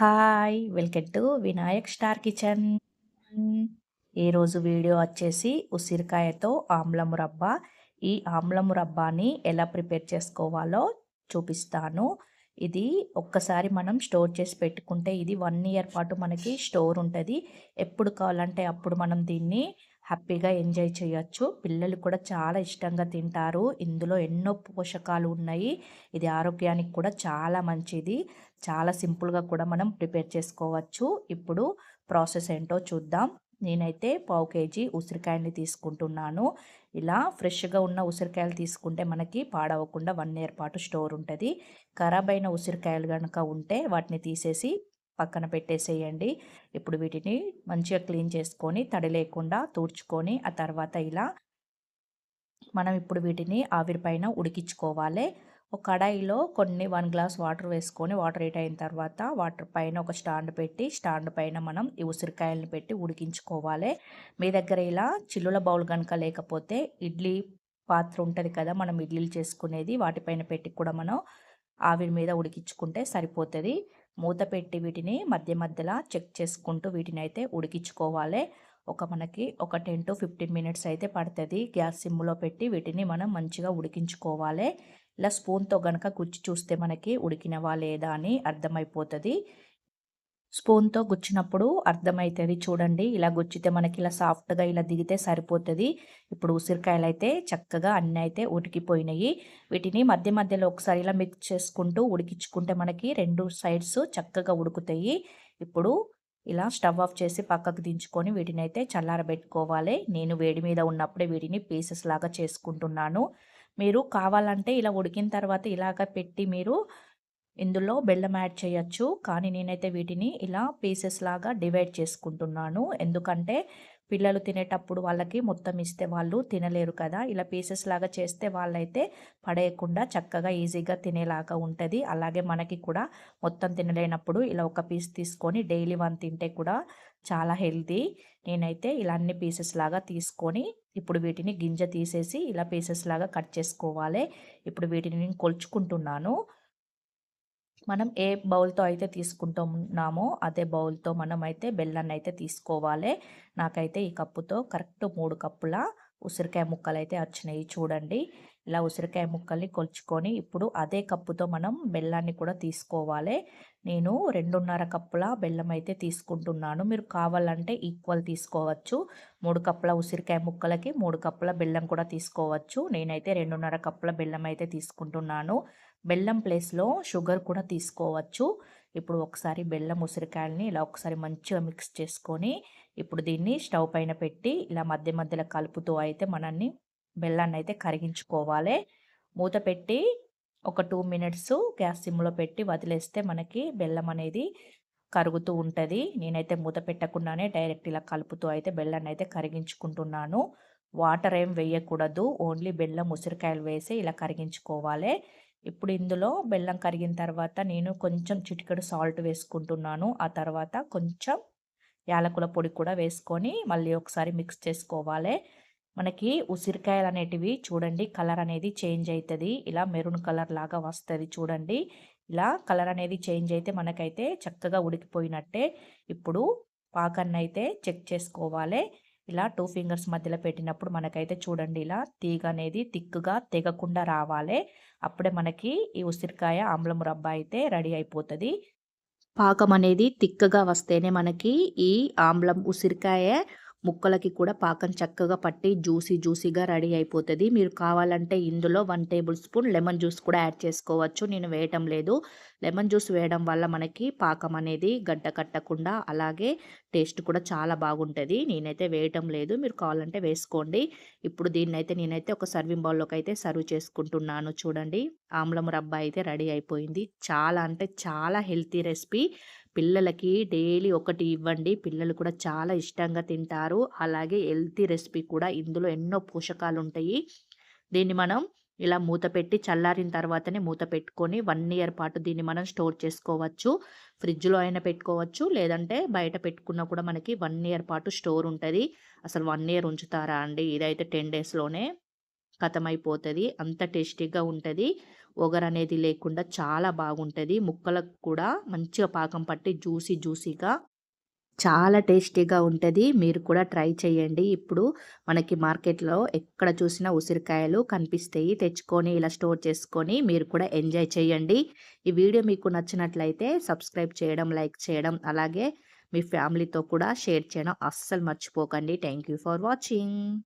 Hi welcome to Vinayak star kitchen. ఈరోజు video వచ్చేసి ఉసిరికాయతో ఆమ్ల మురబ్బ ఈ ఆమ్ల మురబ్బాని ఎలా ప్రిపేర్ చేసుకోవాలో చూపిస్తాను. ఇది ఒక్కసారి మనం స్టోర్ చేసి పెట్టుకుంటే ఇది వన్ ఇయర్ పాటు మనకి స్టోర్ ఉంటుంది. ఎప్పుడు కావాలంటే అప్పుడు మనం దీన్ని హ్యాపీగా ఎంజాయ్ చేయొచ్చు. పిల్లలు కూడా చాలా ఇష్టంగా తింటారు. ఇందులో ఎన్నో పోషకాలు ఉన్నాయి. ఇది ఆరోగ్యానికి కూడా చాలా మంచిది. చాలా సింపుల్గా కూడా మనం ప్రిపేర్ చేసుకోవచ్చు. ఇప్పుడు ప్రాసెస్ ఏంటో చూద్దాం. నేనైతే పావు కేజీ ఉసిరికాయని తీసుకుంటున్నాను. ఇలా ఫ్రెష్గా ఉన్న ఉసిరికాయలు తీసుకుంటే మనకి పాడవకుండా వన్ ఇయర్ పాటు స్టోర్ ఉంటుంది. ఖరాబ్ అయిన ఉసిరికాయలు కనుక ఉంటే వాటిని తీసేసి పక్కన పెట్టేసేయండి. ఇప్పుడు వీటిని మంచిగా క్లీన్ చేసుకొని తడి లేకుండా తూడ్చుకొని ఆ తర్వాత ఇలా మనం ఇప్పుడు వీటిని ఆవిరిపైన ఉడికించుకోవాలి. ఒక కడాయిలో కొన్ని వన్ గ్లాస్ వాటర్ వేసుకొని వాటర్ హీట్ అయిన తర్వాత వాటర్ పైన ఒక స్టాండ్ పెట్టి స్టాండ్ పైన మనం ఈ ఉసిరికాయలను పెట్టి ఉడికించుకోవాలి. మీ దగ్గర ఇలా చిల్లుల బౌల్ కనుక లేకపోతే ఇడ్లీ పాత్ర ఉంటుంది కదా మనం ఇడ్లీలు చేసుకునేది వాటిపైన పెట్టి కూడా మనం ఆవిరి మీద ఉడికించుకుంటే సరిపోతుంది. మూత పెట్టి వీటిని మధ్య మధ్యలో చెక్ చేసుకుంటూ వీటిని అయితే ఉడికించుకోవాలి. ఒక మనకి ఒక టెన్ టు ఫిఫ్టీన్ మినిట్స్ అయితే పడుతుంది. గ్యాస్ సిమ్లో పెట్టి వీటిని మనం మంచిగా ఉడికించుకోవాలి. ఇలా స్పూన్తో కనుక గుచ్చి చూస్తే మనకి ఉడికినవా లేదా అని అర్థమైపోతుంది. స్పూన్తో గుచ్చినప్పుడు అర్థమవుతుంది చూడండి. ఇలా గుచ్చితే మనకి ఇలా సాఫ్ట్గా ఇలా దిగితే సరిపోతుంది. ఇప్పుడు ఉసిరికాయలు అయితే చక్కగా అన్నీ అయితే ఉడికిపోయినాయి. వీటిని మధ్య మధ్యలో ఒకసారి ఇలా మిక్స్ చేసుకుంటూ ఉడికించుకుంటే మనకి రెండు సైడ్స్ చక్కగా ఉడుకుతాయి. ఇప్పుడు ఇలా స్టవ్ ఆఫ్ చేసి పక్కకు దించుకొని వీటిని అయితే చల్లారబెట్టుకోవాలి. నేను వేడి మీద ఉన్నప్పుడే వీటిని పీసెస్ లాగా చేసుకుంటున్నాను. మీరు కావాలంటే ఇలా ఉడికిన తర్వాత ఇలాగ పెట్టి మీరు ఇందులో బెల్లం యాడ్ చేయొచ్చు. కానీ నేనైతే వీటిని ఇలా పీసెస్ లాగా డివైడ్ చేసుకుంటున్నాను. ఎందుకంటే పిల్లలు తినేటప్పుడు వాళ్ళకి మొత్తం ఇస్తే వాళ్ళు తినలేరు కదా. ఇలా పీసెస్ లాగా చేస్తే వాళ్ళైతే పడేయకుండా చక్కగా ఈజీగా తినేలాగా ఉంటుంది. అలాగే మనకి కూడా మొత్తం తినలేనప్పుడు ఇలా ఒక పీస్ తీసుకొని డైలీ వన్ తింటే కూడా చాలా హెల్తీ. నేనైతే ఇలా అన్ని పీసెస్ లాగా తీసుకొని ఇప్పుడు వీటిని గింజ తీసేసి ఇలా పీసెస్ లాగా కట్ చేసుకోవాలి. ఇప్పుడు వీటిని నేను కొలుచుకుంటున్నాను. మనం ఏ బౌల్తో అయితే తీసుకుంటున్నామో అదే బౌల్తో మనం అయితే బెల్లాన్ని అయితే తీసుకోవాలి. నాకైతే ఈ కప్పుతో కరెక్ట్ మూడు కప్పుల ఉసిరికాయ ముక్కలు అయితే వచ్చినాయి. చూడండి. ఇలా ఉసిరికాయ ముక్కల్ని కొలుచుకొని ఇప్పుడు అదే కప్పుతో మనం బెల్లాన్ని కూడా తీసుకోవాలి. నేను రెండున్నర కప్పుల బెల్లం అయితే తీసుకుంటున్నాను. మీరు కావాలంటే ఈక్వల్ తీసుకోవచ్చు. మూడు కప్పుల ఉసిరికాయ ముక్కలకి మూడు కప్పుల బెల్లం కూడా తీసుకోవచ్చు. నేనైతే రెండున్నర కప్పుల బెల్లం అయితే తీసుకుంటున్నాను. బెల్లం ప్లేస్లో షుగర్ కూడా తీసుకోవచ్చు. ఇప్పుడు ఒకసారి బెల్లం ఉసిరికాయలని ఇలా ఒకసారి మంచిగా మిక్స్ చేసుకొని ఇప్పుడు దీన్ని స్టవ్ పైన పెట్టి ఇలా మధ్య మధ్యలో కలుపుతూ అయితే మనల్ని బెల్లాన్ని అయితే కరిగించుకోవాలి. మూత పెట్టి ఒక టూ మినిట్స్ గ్యాస్ సిమ్లో పెట్టి వదిలేస్తే మనకి బెల్లం అనేది కరుగుతూ ఉంటుంది. నేనైతే మూత పెట్టకుండానే డైరెక్ట్ ఇలా కలుపుతూ అయితే బెల్లాన్ని అయితే కరిగించుకుంటున్నాను. వాటర్ ఏం వేయకూడదు. ఓన్లీ బెల్లం ఉసిరికాయలు వేసి ఇలా కరిగించుకోవాలి. ఇప్పుడు ఇందులో బెల్లం కరిగిన తర్వాత నేను కొంచెం చిటికెడు సాల్ట్ వేసుకుంటున్నాను. ఆ తర్వాత కొంచెం యాలకుల పొడి కూడా వేసుకొని మళ్ళీ ఒకసారి మిక్స్ చేసుకోవాలి. మనకి ఉసిరికాయలు అనేటివి చూడండి కలర్ అనేది చేంజ్ అవుతుంది ఇలా మెరూన్ కలర్ లాగా వస్తుంది చూడండి. ఇలా కలర్ అనేది చేంజ్ అయితే మనకైతే చక్కగా ఉడికిపోయినట్టే ఇప్పుడు పాకన్న అయితే చెక్ చేసుకోవాలి. ఇలా టూ ఫింగర్స్ మధ్యలో పెట్టినప్పుడు మనకైతే చూడండి ఇలా తీగ అనేది తిక్కుగా తెగకుండా రావాలి. అప్పుడే మనకి ఈ ఉసిరికాయ ఆమ్ల మురబ్బ అయితే రెడీ అయిపోతుంది. పాకం అనేది తిక్కగా వస్తేనే మనకి ఈ ఆమ్లం ఉసిరికాయ ముక్కలకి కూడా పాకం చక్కగా పట్టి జ్యూసీ జ్యూసీగా రెడీ అయిపోతుంది. మీరు కావాలంటే ఇందులో one tablespoon lemon juice కూడా యాడ్ చేసుకోవచ్చు. నేను వేయటం లేదు. లెమన్ జ్యూస్ వేయడం వల్ల మనకి పాకం అనేది గడ్డ కట్టకుండా అలాగే టేస్ట్ కూడా చాలా బాగుంటుంది. నేనైతే వేయటం లేదు. మీరు కావాలంటే వేసుకోండి. ఇప్పుడు దీన్నైతే నేనైతే ఒక సర్వింగ్ బౌల్లోకి అయితే సర్వ్ చేసుకుంటున్నాను. చూడండి. ఆమ్లం రబ్బా అయితే రెడీ అయిపోయింది. చాలా అంటే చాలా హెల్తీ రెసిపీ. పిల్లలకి డైలీ ఒకటి ఇవ్వండి. పిల్లలు కూడా చాలా ఇష్టంగా తింటారు. అలాగే హెల్తీ రెసిపీ కూడా ఇందులో ఎన్నో పోషకాలు ఉంటాయి దీన్ని మనం ఇలా మూత పెట్టి చల్లారిన తర్వాతనే మూత పెట్టుకొని వన్ ఇయర్ పాటు దీన్ని మనం స్టోర్ చేసుకోవచ్చు. ఫ్రిడ్జ్లో అయినా పెట్టుకోవచ్చు. లేదంటే బయట పెట్టుకున్నా కూడా మనకి వన్ ఇయర్ పాటు స్టోర్ ఉంటుంది. అసలు వన్ ఇయర్ ఉంచుతారా అండి? ఇదైతే టెన్ డేస్లోనే అయిపోతుంది. అంత టేస్టీగా ఉంటుంది. ఒగరనేది లేకుండా చాలా బాగుంటుంది ముక్కలకు కూడా మంచిగా పాకం పట్టి జ్యూసీ జ్యూసీగా చాలా టేస్టీగా ఉంటుంది మీరు కూడా ట్రై చేయండి. ఇప్పుడు మనకి మార్కెట్‌లో ఎక్కడ చూసినా ఉసిరికాయలు కనిపిస్తాయి. తెచ్చుకొని ఇలా స్టోర్ చేసుకొని మీరు కూడా ఎంజాయ్ చేయండి. ఈ వీడియో మీకు నచ్చినట్లయితే సబ్స్క్రైబ్ చేయడం, లైక్ చేయడం అలాగే మీ ఫ్యామిలీతో కూడా షేర్ చేయడం అస్సలు మర్చిపోకండి. Thank you for watching.